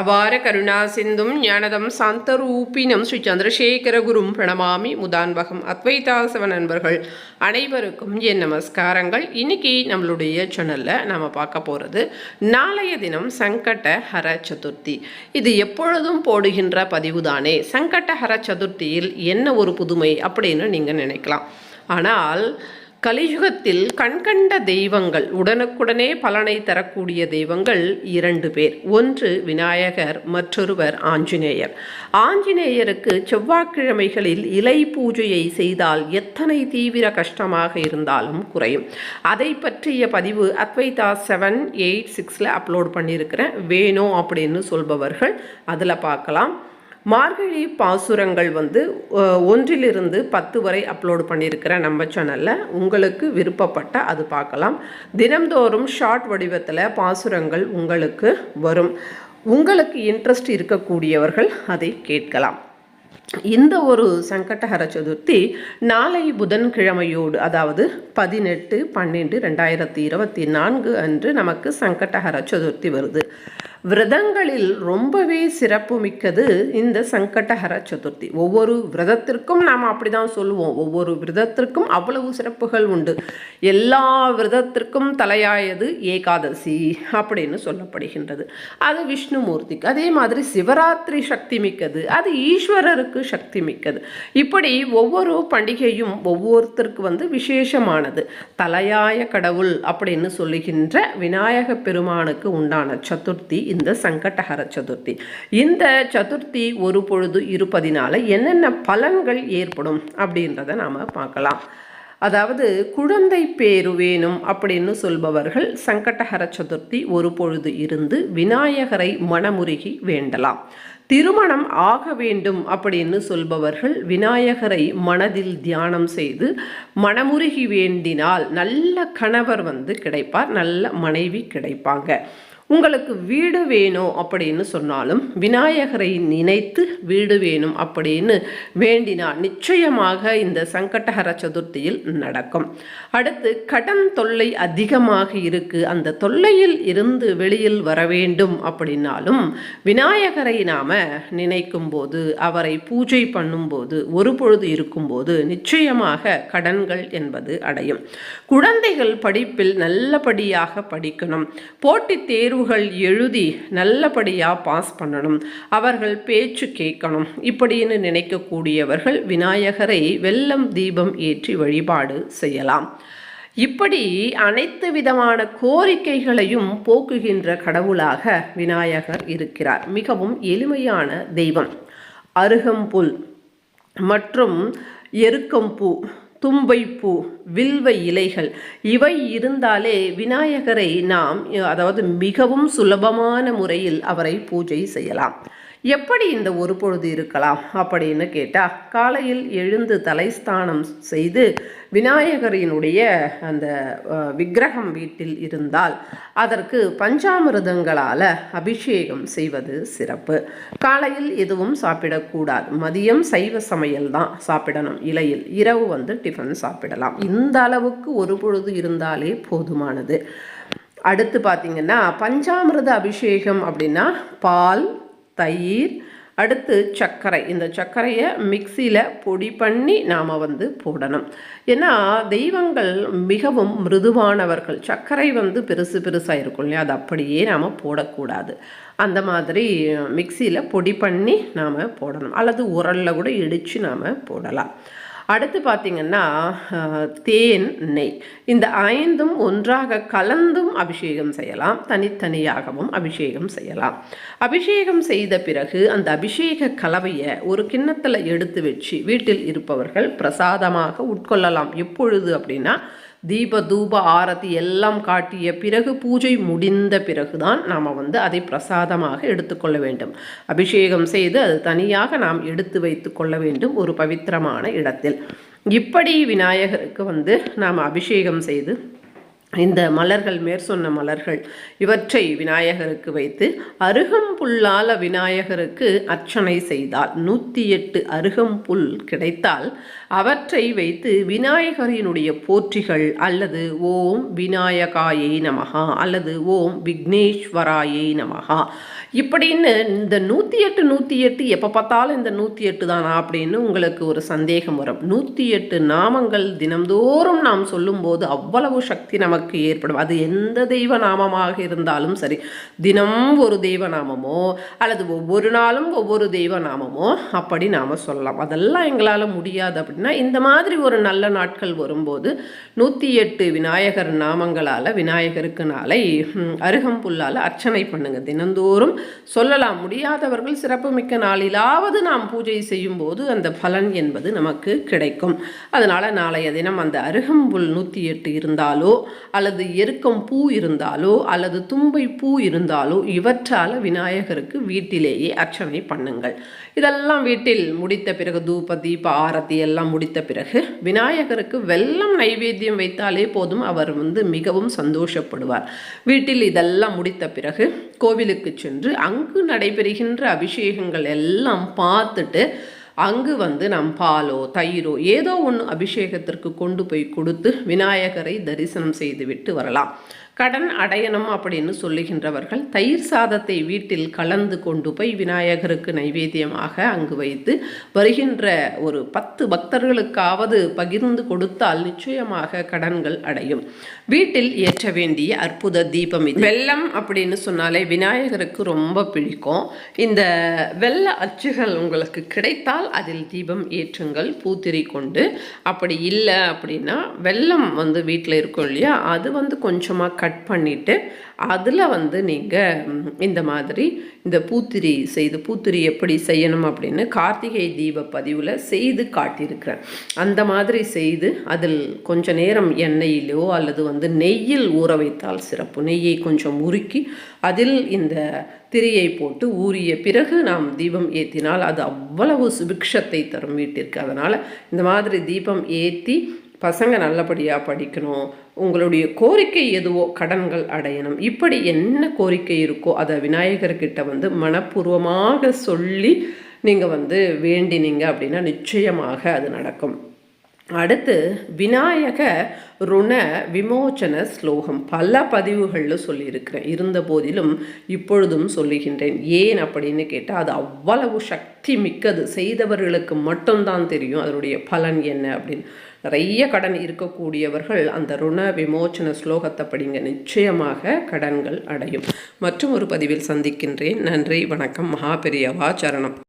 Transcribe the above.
அபார கருணா சிந்தும் ஞானதம் சாந்தரூபினம் ஸ்ரீ சந்திரசேகரகுரும் பிரணமாமி முதான்பகம் அத்வைதாசவ நண்பர்கள் அனைவருக்கும் என் நமஸ்காரங்கள். இன்னைக்கு நம்மளுடைய சேனலில் நம்ம பார்க்க போகிறது நாளைய தினம் சங்கட ஹர சதுர்த்தி. இது எப்பொழுதும் போடுகின்ற பதிவு தானே சங்கட ஹர சதுர்த்தியில் என்ன ஒரு புதுமை அப்படின்னு நீங்கள் நினைக்கலாம். ஆனால் கலியுகத்தில் கண்கண்ட தெய்வங்கள் உடனுக்குடனே பலனை தரக்கூடிய தெய்வங்கள் இரண்டு பேர். ஒன்று விநாயகர் மற்றொருவர் ஆஞ்சநேயர். ஆஞ்சநேயருக்கு செவ்வாய்க்கிழமைகளில் இலை பூஜையை செய்தால் எத்தனை தீவிர கஷ்டமாக இருந்தாலும் குறையும். அதை பற்றிய பதிவு அத்வைதா செவன் எயிட் சிக்ஸில் அப்லோட் பண்ணியிருக்கிறேன். வேணும் அப்படின்னு சொல்பவர்கள் அதில் பார்க்கலாம். மார்கழி பாசுரங்கள் வந்து ஒன்றிலிருந்து பத்து வரை அப்லோடு பண்ணியிருக்கிறேன் நம்ம சேனலில் உங்களுக்கு விருப்பப்பட்ட அது பார்க்கலாம். தினம்தோறும் ஷார்ட் வடிவத்தில் பாசுரங்கள் உங்களுக்கு வரும். உங்களுக்கு இன்ட்ரெஸ்ட் இருக்கக்கூடியவர்கள் அதை கேட்கலாம். இந்த ஒரு சங்கடஹர சதுர்த்தி நாளை புதன்கிழமையோடு அதாவது பதினெட்டு பன்னெண்டு ரெண்டாயிரத்தி இருபத்தி நான்கு அன்று நமக்கு சங்கடஹர சதுர்த்தி வருது. விரதங்களில் ரொம்பவே சிறப்பு மிக்கது இந்த சங்கடஹர சதுர்த்தி. ஒவ்வொரு விரதத்திற்கும் நாம் அப்படிதான் சொல்லுவோம். ஒவ்வொரு விரதத்திற்கும் அவ்வளவு சிறப்புகள் உண்டு. எல்லா விரதத்திற்கும் தலையாயது ஏகாதசி அப்படின்னு சொல்லப்படுகின்றது. அது விஷ்ணுமூர்த்திக்கு. அதே மாதிரி சிவராத்திரி சக்தி மிக்கது அது ஈஸ்வரருக்கு சக்தி மிக்கது இப்படி ஒவ்வொரு பண்டிகையும் ஒவ்வொருத்தருக்கு வந்து விசேஷமானது. தலையாய கடவுள் அப்படின்னு சொல்லுகின்ற விநாயக பெருமானுக்கு உண்டான சதுர்த்தி இந்த சங்கடஹர சதுர்த்தி. இந்த சதுர்த்தி ஒரு பொழுது இருப்பதினால என்னென்ன பலன்கள் ஏற்படும் அப்படின்றத நாம் பார்க்கலாம். அதாவது குழந்தை பேரு வேணும் அப்படின்னு சொல்பவர்கள் சங்கடஹர சதுர்த்தி ஒரு பொழுது இருந்து விநாயகரை மனமுருகி வேண்டலாம். திருமணம் ஆக வேண்டும் அப்படின்னு சொல்பவர்கள் விநாயகரை மனதில் தியானம் செய்து மனமுருகி வேண்டினால் நல்ல கணவர் வந்து கிடைப்பார் நல்ல மனைவி கிடைப்பாங்க. உங்களுக்கு வீடு வேணும் அப்படின்னு சொன்னாலும் விநாயகரை நினைத்து வீடு வேணும் அப்படின்னு வேண்டினால் நிச்சயமாக இந்த சங்கடஹர சதுர்த்தியில் நடக்கும். அடுத்து கடன் தொல்லை அதிகமாக இருக்கு. அந்த தொல்லையில் இருந்து வெளியில் வர வேண்டும் அப்படின்னாலும் விநாயகரை நாம நினைக்கும் போது அவரை பூஜை பண்ணும்போது ஒரு பொழுது இருக்கும்போது நிச்சயமாக கடன்கள் என்பது அடையும். குழந்தைகள் படிப்பில் நல்லபடியாக படிக்கணும். போட்டித் தேர்வுகள் எழுதி நல்லபடியாக பாஸ் பண்ணணும். அவர்கள் பேச்சு கேட்கணும். இப்படின்னு நினைக்கக்கூடியவர்கள் விநாயகரை வெள்ளம் தீபம் ஏற்றி வழிபாடு செய்யலாம். இப்படி அனைத்து விதமான கோரிக்கைகளையும் போக்குகின்ற கடவுளாக விநாயகர் இருக்கிறார். மிகவும் எளிமையான தெய்வம். அருகம்புல் மற்றும் எருக்கம்பூ தும்பைப்பூ வில்வ இலைகள். இவை இருந்தாலே விநாயகரை நாம் அதாவது மிகவும் சுலபமான முறையில் அவரை பூஜை செய்யலாம். எப்படி இந்த ஒரு பொழுது இருக்கலாம் அப்படின்னு கேட்டால் காலையில் எழுந்து தலைஸ்தானம் செய்து விநாயகரினுடைய அந்த விக்கிரகம் வீட்டில் இருந்தால் அதற்கு பஞ்சாமிர்தங்களால் அபிஷேகம் செய்வது சிறப்பு. காலையில் எதுவும் சாப்பிடக்கூடாது. மதியம் சைவ சமையல் தான் சாப்பிடணும். இலையில் இரவு வந்து டிஃபன் சாப்பிடலாம். இந்த அளவுக்கு ஒரு பொழுது இருந்தாலே போதுமானது. அடுத்து பார்த்திங்கன்னா பஞ்சாமிரத அபிஷேகம் அப்படின்னா பால் தயிர் அடுத்து சர்க்கரை. இந்த சர்க்கரையை மிக்சியில் பொடி பண்ணி நாம் வந்து போடணும். ஏன்னா தெய்வங்கள் மிகவும் மிருதுவானவர்கள். சர்க்கரை வந்து பெருசு பெருசாக இருக்கும் இல்லையா? அது அப்படியே நாம் போடக்கூடாது. அந்த மாதிரி மிக்சியில் பொடி பண்ணி நாம் போடணும். அல்லது உரலில் கூட இடித்து நாம் போடலாம். அடுத்து பார்த்திங்கன்னா தேன் நெய். இந்த ஐந்தும் ஒன்றாக கலந்தும் அபிஷேகம் செய்யலாம். தனித்தனியாகவும் அபிஷேகம் செய்யலாம். அபிஷேகம் செய்த பிறகு அந்த அபிஷேக கலவையை ஒரு கிண்ணத்தில் எடுத்து வச்சு வீட்டில் இருப்பவர்கள் பிரசாதமாக உட்கொள்ளலாம். எப்பொழுது அப்படின்னா தீப தூப ஆரத்தி எல்லாம் காட்டிய பிறகு பூஜை முடிந்த பிறகுதான் நாம் வந்து அதை பிரசாதமாக எடுத்துக்கொள்ள வேண்டும். அபிஷேகம் செய்து அது தனியாக நாம் எடுத்து வைத்து கொள்ள வேண்டும் ஒரு பவித்திரமான இடத்தில். இப்படி விநாயகருக்கு வந்து நாம் அபிஷேகம் செய்து இந்த மலர்கள் மேற்சொன்ன மலர்கள் இவற்றை விநாயகருக்கு வைத்து அருகம்புல்லால விநாயகருக்கு அர்ச்சனை செய்தால் நூற்றி எட்டு அருகம்புல் கிடைத்தால் அவற்றை வைத்து விநாயகரினுடைய போற்றிகள் அல்லது ஓம் விநாயகாயை நமகா அல்லது ஓம் விக்னேஸ்வராயை நமகா இப்படின்னு இந்த நூற்றி எட்டு நூற்றி எட்டு எப்போ பார்த்தாலும் இந்த நூற்றி எட்டு தானா அப்படின்னு உங்களுக்கு ஒரு சந்தேகம் வரும். நூற்றி எட்டு நாமங்கள் தினம்தோறும் நாம் சொல்லும்போது அவ்வளவு சக்தி நமக்கு ஏற்படும். அது எந்த தெய்வ நாமமாக இருந்தாலும் சரி தினம் ஒரு தெய்வ நாமமோ அல்லது ஒவ்வொரு நாளும் ஒவ்வொரு தெய்வ நாமமோ அப்படி நாம் சொல்லலாம். அதெல்லாம் எங்களால் முடியாது அப்படின்னா இந்த மாதிரி ஒரு நல்ல நாட்கள் வரும்போது நூற்றி எட்டு விநாயகர் நாமங்களால் விநாயகருக்கு நாளை அருகம்புல்லால் அர்ச்சனை பண்ணுங்கள் தினந்தோறும் சொல்லலாம். முடியாதவர்கள் சிறப்புமிக்க நாளிலாவது நாம் பூஜை செய்யும்போது அந்த பலன் என்பது நமக்கு கிடைக்கும். அதனால் நாளைய தினம் அந்த அருகம்புல் நூற்றி எட்டு இருந்தாலோ அல்லது எருக்கம் பூ இருந்தாலோ அல்லது தும்பை பூ இருந்தாலோ இவற்றால் விநாயகருக்கு வீட்டிலேயே அர்ச்சனை பண்ணுங்கள். இதெல்லாம் வீட்டில் முடித்த பிறகு தூப தீப ஆரத்தி எல்லாம் முடித்த பிறகு விநாயகருக்கு வெல்லம் நைவேத்தியம் வைத்தாலே போதும். அவர் வந்து மிகவும் சந்தோஷப்படுவார். வீட்டில் இதெல்லாம் முடித்த பிறகு கோவிலுக்கு சென்று அங்கு நடைபெறுகின்ற அபிஷேகங்கள் எல்லாம் பார்த்துட்டு அங்கு வந்து நம் பாலோ தயிரோ ஏதோ ஒன்று அபிஷேகத்திற்கு கொண்டு போய் கொடுத்து விநாயகரை தரிசனம் செய்துவிட்டு வரலாம். கடன் அடையணும் அப்படின்னு சொல்லுகின்றவர்கள் தயிர் சாதத்தை வீட்டில் கலந்து கொண்டு போய் விநாயகருக்கு நைவேத்தியமாக அங்கு வைத்து வருகின்ற ஒரு பத்து பக்தர்களுக்காவது பகிர்ந்து கொடுத்தால் நிச்சயமாக கடன்கள் அடையும். வீட்டில் ஏற்ற வேண்டிய அற்புத தீபம் இது. வெள்ளம் அப்படின்னு சொன்னாலே விநாயகருக்கு ரொம்ப பிடிக்கும். இந்த வெள்ள அச்சுகள் உங்களுக்கு கிடைத்தால் அதில் தீபம் ஏற்றுங்கள் பூத்திரி கொண்டு. அப்படி இல்லை அப்படின்னா வெள்ளம் வந்து வீட்டில் இருக்கும் இல்லையா? அது வந்து கொஞ்சமாக கட் பண்ணிவிட்டு அதில் வந்து நீங்கள் இந்த மாதிரி இந்த பூத்திரி செய்து பூத்திரி எப்படி செய்யணும் அப்படின்னு கார்த்திகை தீப பதிவில் செய்து காட்டியிருக்கிறேன். அந்த மாதிரி செய்து அதில் கொஞ்ச நேரம் எண்ணெயிலோ அல்லது வந்து நெய்யில் ஊற வைத்தால் சிறப்பு. நெய்யை கொஞ்சம் உருக்கி அதில் இந்த திரியை போட்டு ஊறிய பிறகு நாம் தீபம் ஏற்றினால் அது அவ்வளவு சுபிக்ஷத்தை தரும் வீட்டிற்கு. அதனால் இந்த மாதிரி தீபம் ஏற்றி பசங்க நல்லபடியாக படிக்கணும். உங்களுடைய கோரிக்கை எதுவோ கடன்கள் அடையணும். இப்படி என்ன கோரிக்கை இருக்கோ அதை விநாயகர்கிட்ட வந்து மனப்பூர்வமாக சொல்லி நீங்கள் வந்து வேண்டினீங்க அப்படின்னா நிச்சயமாக அது நடக்கும். அடுத்து விநாயக ருண விமோச்சன ஸ்லோகம். பல பதிவுகளில் சொல்லியிருக்கிறேன். இருந்த போதிலும் இப்பொழுதும் சொல்லுகின்றேன். ஏன் அப்படின்னு கேட்டால் அது அவ்வளவு சக்தி மிக்கது. செய்தவர்களுக்கு மட்டும்தான் தெரியும். அதனுடைய பலன் என்ன அப்படின்னு. நிறைய கடன் இருக்கக்கூடியவர்கள் அந்த ருண விமோச்சன ஸ்லோகத்தை படிங்க. நிச்சயமாக கடன்கள் அடையும். மற்றும் ஒரு பதிவில் சந்திக்கின்றேன். நன்றி வணக்கம். மகாபெரியவா சரணம்.